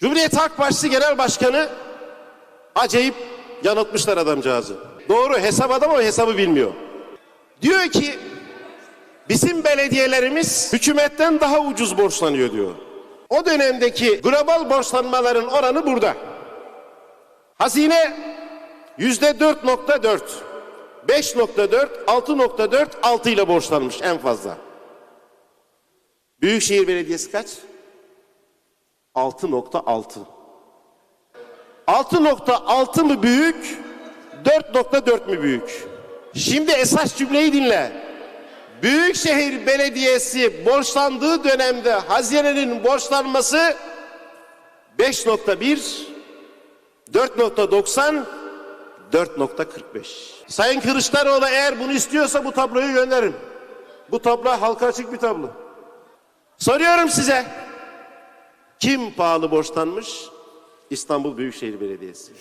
Cumhuriyet Halk Partisi Genel Başkanı acayip yanıltmışlar adamcağızı. Doğru hesap adam ama hesabı bilmiyor. Diyor ki bizim belediyelerimiz hükümetten daha ucuz borçlanıyor diyor. O dönemdeki global borçlanmaların oranı burada. Hazine yüzde 4.4, 5.4, 6.4, 6 ile borçlanmış en fazla. Büyükşehir Belediyesi kaç? 6.6. 6.6 mı büyük? 4.4 mü büyük? Şimdi esas cümleyi dinle. Büyükşehir Belediyesi borçlandığı dönemde hazinenin borçlanması 5.1, 4.90, 4.45. Sayın Kılıçdaroğlu eğer bunu istiyorsa bu tabloyu gönderin. Bu tablo halka açık bir tablo. Soruyorum size. Kim pahalı borçlanmış? İstanbul Büyükşehir Belediyesi.